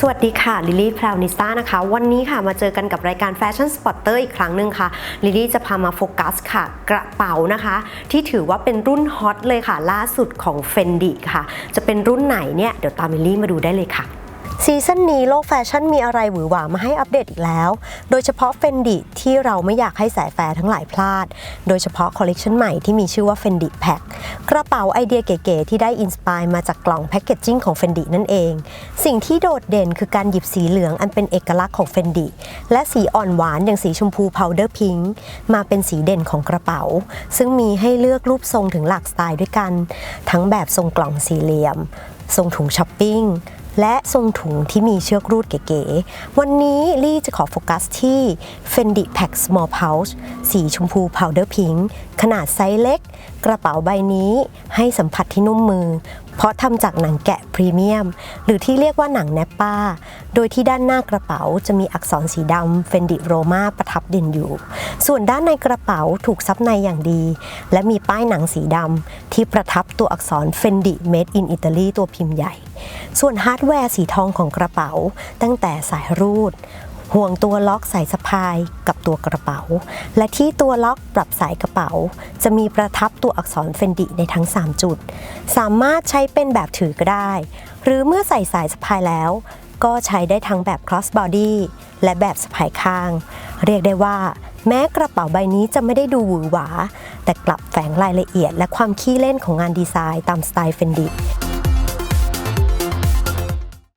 สวัสดีค่ะ ลิลี่พราวนิสตานะคะ วันนี้ค่ะมาเจอกันกับรายการแฟชั่นสปอตเตอร์อีกครั้งหนึ่งค่ะ ลิลี่จะพามาโฟกัสค่ะ กระเป๋านะคะ ที่ถือว่าเป็นรุ่นฮอตเลยค่ะ ล่าสุดของเฟนดิค่ะ จะเป็นรุ่นไหนเนี่ย เดี๋ยวตามลิลี่มาดูได้เลยค่ะ ซีซั่นนี้โลกแฟชั่นมีอะไรหวือหวามาให้อัปเดตอีกแล้ว โดยเฉพาะ Fendi ที่เราไม่อยากให้สายแฟร์ทั้งหลายพลาด โดยเฉพาะคอลเลกชันใหม่ที่มีชื่อว่า Fendi Pack กระเป๋าไอเดียเก๋ๆที่ได้อินสปายมาจากกล่องแพคเกจจิ้งของ Fendi นั่นเอง สิ่งที่โดดเด่นคือการหยิบสีเหลืองอันเป็นเอกลักษณ์ของ Fendi และสีอ่อนหวานอย่างสีชมพู powder pink มาเป็นสีเด่นของกระเป๋า ซึ่งมีให้เลือกรูปทรงถึงหลากสไตล์ด้วยกัน ทั้งแบบทรงกล่องสี่เหลี่ยม ทรงถุงช้อปปิ้ง และทรงถุงที่มีเชือกรูดเก๋ๆ วันนี้ลี่จะขอโฟกัสที่ Fendi Pack Small Pouch สีชมพู Powder Pink ขนาดไซส์เล็ก กระเป๋าใบนี้ให้สัมผัสที่นุ่มมือ เพราะทำจากหนังแกะพรีเมียม หรือที่เรียกว่าหนังแนปป้า โดยที่ด้านหน้ากระเป๋าจะมีอักษรสีดำ Fendi Roma ประทับเด่นอยู่ ส่วนด้านในกระเป๋าถูกซับในอย่างดี และมีป้ายหนังสีดำที่ประทับตัวอักษร Fendi Made in Italy ตัวพิมพ์ใหญ่ ส่วนฮาร์ดแวร์สีทองของกระเป๋า ตั้งแต่สายรูดห่วงตัวล็อกสายสะพายกับตัวกระเป๋า และที่ตัวล็อกปรับสายกระเป๋า จะมีประทับตัวอักษรเฟนดิในทั้ง 3 จุด สามารถใช้เป็นแบบถือก็ได้ หรือเมื่อใส่สายสะพายแล้ว ก็ใช้ได้ทั้งแบบ cross body และแบบสะพายข้าง เรียกได้ว่าแม้กระเป๋าใบนี้จะไม่ได้ดูหวือหวา แต่กลับแฝงรายละเอียดและความขี้เล่นของงานดีไซน์ตามสไตล์เฟนดิ